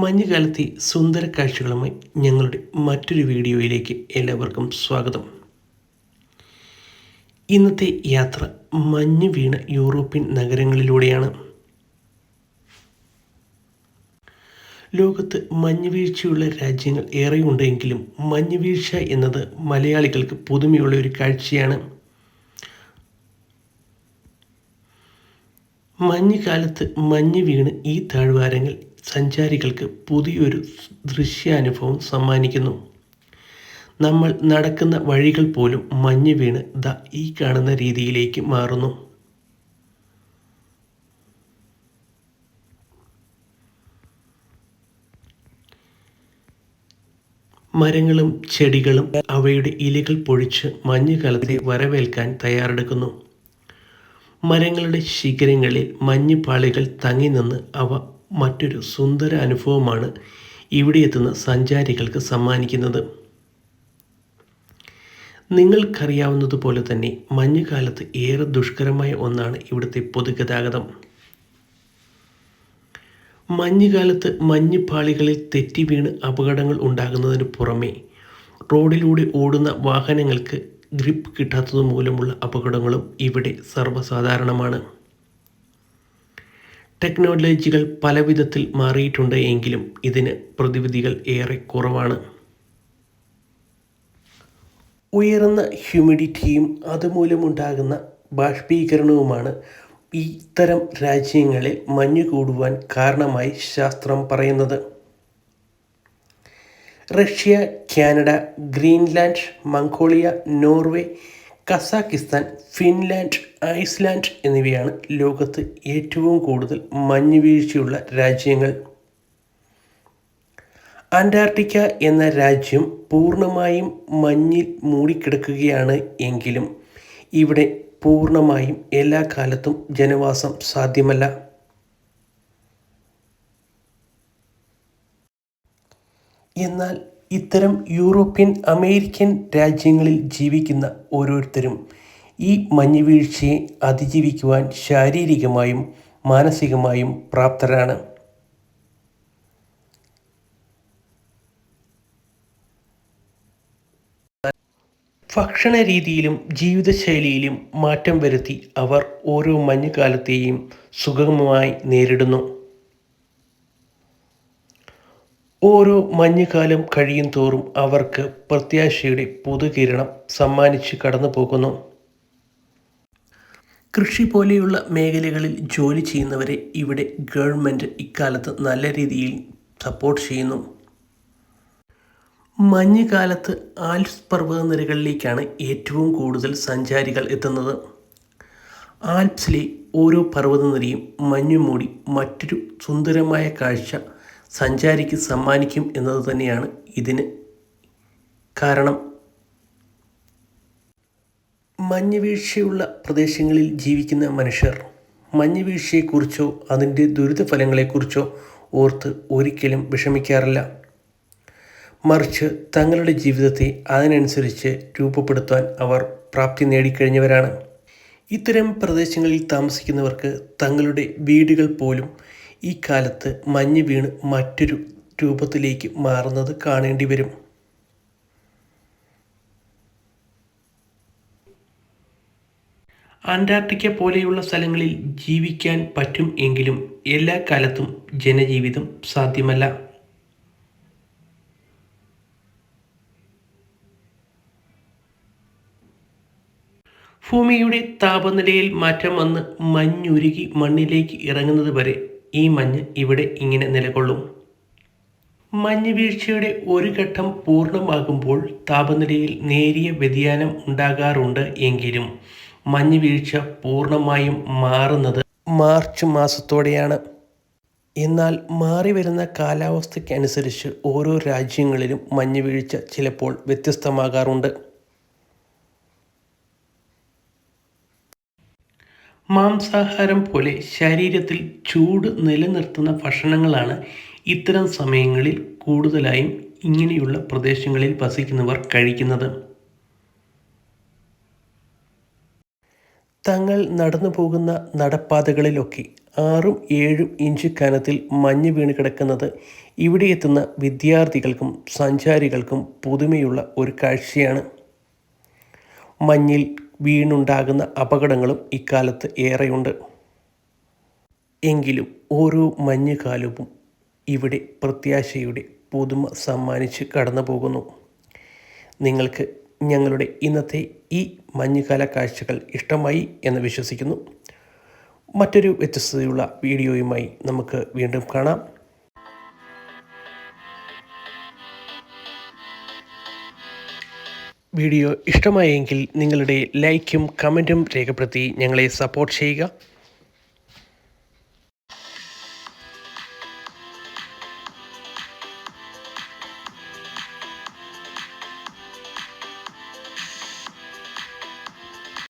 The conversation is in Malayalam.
മഞ്ഞുകാലത്തെ സുന്ദര കാഴ്ചകളുമായി ഞങ്ങളുടെ മറ്റൊരു വീഡിയോയിലേക്ക് എല്ലാവർക്കും സ്വാഗതം. ഇന്നത്തെ യാത്ര മഞ്ഞ് വീണ യൂറോപ്യൻ നഗരങ്ങളിലൂടെയാണ്. ലോകത്ത് മഞ്ഞുവീഴ്ചയുള്ള രാജ്യങ്ങൾ ഏറെയുണ്ടെങ്കിലും മഞ്ഞുവീഴ്ച എന്നത് മലയാളികൾക്ക് പുതുമയുള്ള ഒരു കാഴ്ചയാണ്. മഞ്ഞുകാലത്ത് മഞ്ഞ് വീണ് ഈ താഴ്വാരങ്ങൾ സഞ്ചാരികൾക്ക് പുതിയൊരു ദൃശ്യാനുഭവം സമ്മാനിക്കുന്നു. നമ്മൾ നടക്കുന്ന വഴികൾ പോലും മഞ്ഞ് വീണ് ദ ഈ കാണുന്ന രീതിയിലേക്ക് മാറുന്നു. മരങ്ങളും ചെടികളും അവയുടെ ഇലകൾ പൊഴിച്ച് മഞ്ഞുകാലത്തെ വരവേൽക്കാൻ തയ്യാറെടുക്കുന്നു. മരങ്ങളുടെ ശിഖരങ്ങളിൽ മഞ്ഞുപാളികൾ തങ്ങി നിന്ന് അവ മറ്റൊരു സുന്ദര അനുഭവമാണ് ഇവിടെ എത്തുന്ന സഞ്ചാരികൾക്ക് സമ്മാനിക്കുന്നത്. നിങ്ങൾക്കറിയാവുന്നതുപോലെ തന്നെ മഞ്ഞുകാലത്ത് ഏറെ ദുഷ്കരമായ ഒന്നാണ് ഇവിടുത്തെ പൊതുഗതാഗതം. മഞ്ഞുകാലത്ത് മഞ്ഞുപാളികളിൽ തെറ്റി വീണ് അപകടങ്ങൾ ഉണ്ടാകുന്നതിന് പുറമെ റോഡിലൂടെ ഓടുന്ന വാഹനങ്ങൾക്ക് ഗ്രിപ്പ് കിട്ടാത്തത് മൂലമുള്ള അപകടങ്ങളും ഇവിടെ സർവസാധാരണമാണ്. ടെക്നോളജികൾ പല വിധത്തിൽ മാറിയിട്ടുണ്ട് എങ്കിലും ഇതിന് പ്രതിവിധികൾ ഏറെ കുറവാണ്. ഉയർന്ന ഹ്യൂമിഡിറ്റിയും അതുമൂലമുണ്ടാകുന്ന ബാഷ്പീകരണവുമാണ് ഇത്തരം രാജ്യങ്ങളിൽ മഞ്ഞ് കൂടുവാൻ കാരണമായി ശാസ്ത്രം പറയുന്നത്. Russia Canada Greenland Mongolia Norway Kazakhstan Finland Iceland എന്നിവയാണ് ലോകത്ത് ഏറ്റവും കൂടുതൽ മഞ്ഞുവീഴ്ചയുള്ള രാജ്യങ്ങൾ. അന്റാർട്ടിക്ക എന്ന രാജ്യം പൂർണമായും മഞ്ഞിൽ മൂടിക്കിടക്കുകയാണ് എങ്കിലും ഇവിടെ പൂർണമായും എല്ലാ കാലത്തും ജനവാസം സാധ്യമല്ല. എന്നാൽ ഇത്തരം യൂറോപ്യൻ അമേരിക്കൻ രാജ്യങ്ങളിൽ ജീവിക്കുന്ന ഓരോരുത്തരും ഈ മഞ്ഞുവീഴ്ചയെ അതിജീവിക്കുവാൻ ശാരീരികമായും മാനസികമായും പ്രാപ്തരാണ്. ഭക്ഷണ രീതിയിലും ജീവിതശൈലിയിലും മാറ്റം വരുത്തി അവർ ഓരോ മഞ്ഞുകാലത്തെയും സുഗമമായി നേരിടുന്നു. ഓരോ മഞ്ഞുകാലം കഴിയും തോറും അവർക്ക് പ്രത്യാശയുടെ പുതുകിരണം സമ്മാനിച്ച് കടന്നു പോകുന്നു. കൃഷി പോലെയുള്ള മേഖലകളിൽ ജോലി ചെയ്യുന്നവരെ ഇവിടെ ഗവൺമെന്റ് ഇക്കാലത്ത് നല്ല രീതിയിൽ സപ്പോർട്ട് ചെയ്യുന്നു. മഞ്ഞുകാലത്ത് ആൽപ്സ് പർവതനിരകളിലേക്കാണ് ഏറ്റവും കൂടുതൽ സഞ്ചാരികൾ എത്തുന്നത്. ആൽപ്സിലെ ഓരോ പർവതനിരയും മഞ്ഞുമൂടി മറ്റൊരു സുന്ദരമായ കാഴ്ച സഞ്ചാരിക്ക് സമ്മാനിക്കും എന്നത് തന്നെയാണ് ഇതിന് കാരണം. മഞ്ഞുവീഴ്ചയുള്ള പ്രദേശങ്ങളിൽ ജീവിക്കുന്ന മനുഷ്യർ മഞ്ഞുവീഴ്ചയെക്കുറിച്ചോ അതിന്റെ ദുരിതഫലങ്ങളെക്കുറിച്ചോ ഓർത്ത് ഒരിക്കലും വിഷമിക്കാറില്ല. മറിച്ച് തങ്ങളുടെ ജീവിതത്തെ അതിനനുസരിച്ച് രൂപപ്പെടുത്താൻ അവർ പ്രാപ്തി നേടിക്കഴിഞ്ഞവരാണ്. ഇത്തരം പ്രദേശങ്ങളിൽ താമസിക്കുന്നവർക്ക് തങ്ങളുടെ വീടുകൾ പോലും ഈ കാലത്ത് മഞ്ഞ് വീണ് മറ്റൊരു രൂപത്തിലേക്ക് മാറുന്നത് കാണേണ്ടി വരും. അന്റാർട്ടിക്ക പോലെയുള്ള സ്ഥലങ്ങളിൽ ജീവിക്കാൻ പറ്റും എങ്കിലും എല്ലാ കാലത്തും ജനജീവിതം സാധ്യമല്ല. ഭൂമിയുടെ താപനിലയിൽ മാറ്റം വന്ന് മഞ്ഞുരുകി മണ്ണിലേക്ക് ഇറങ്ങുന്നത് വരെ ഈ മഞ്ഞ് ഇവിടെ ഇങ്ങനെ നിലകൊള്ളും. മഞ്ഞ് വീഴ്ചയുടെ ഒരു ഘട്ടം പൂർണമാകുമ്പോൾ താപനിലയിൽ നേരിയ വ്യതിയാനം ഉണ്ടാകാറുണ്ട് എങ്കിലും മഞ്ഞ് വീഴ്ച പൂർണമായും മാറുന്നത് മാർച്ച് മാസത്തോടെയാണ്. എന്നാൽ മാറി വരുന്ന കാലാവസ്ഥയ്ക്കനുസരിച്ച് ഓരോ രാജ്യങ്ങളിലും മഞ്ഞ് വീഴ്ച ചിലപ്പോൾ വ്യത്യസ്തമാകാറുണ്ട്. മാംസാഹാരം പോലെ ശരീരത്തിൽ ചൂട് നിലനിർത്തുന്ന ഭക്ഷണങ്ങളാണ് ഇത്തരം സമയങ്ങളിൽ കൂടുതലായും ഇങ്ങനെയുള്ള പ്രദേശങ്ങളിൽ വസിക്കുന്നവർ കഴിക്കുന്നത്. തങ്ങൾ നടന്നു പോകുന്ന നടപ്പാതകളിലൊക്കെ ആറും ഏഴും ഇഞ്ച് കനത്തിൽ മഞ്ഞ് വീണ് കിടക്കുന്നത് ഇവിടെ എത്തുന്ന വിദ്യാർത്ഥികൾക്കും സഞ്ചാരികൾക്കും പുതുമയുള്ള ഒരു കാഴ്ചയാണ്. മഞ്ഞിൽ വീണുണ്ടാകുന്ന അപകടങ്ങളും ഇക്കാലത്ത് ഏറെയുണ്ട്. എങ്കിലും ഓരോ മഞ്ഞുകാലവും ഇവിടെ പ്രത്യാശയുടെ പുതുമ സമ്മാനിച്ച് കടന്നു പോകുന്നു നിങ്ങൾക്ക് ഞങ്ങളുടെ ഇന്നത്തെ ഈ മഞ്ഞുകാല കാഴ്ചകൾ ഇഷ്ടമായി എന്ന് വിശ്വസിക്കുന്നു. മറ്റൊരു വ്യത്യസ്തതയുള്ള വീഡിയോയുമായി നമുക്ക് വീണ്ടും കാണാം. വീഡിയോ ഇഷ്ടമായെങ്കിൽ നിങ്ങളുടെ ലൈക്കും കമന്റും രേഖപ്പെടുത്തി ഞങ്ങളെ സപ്പോർട്ട് ചെയ്യുക.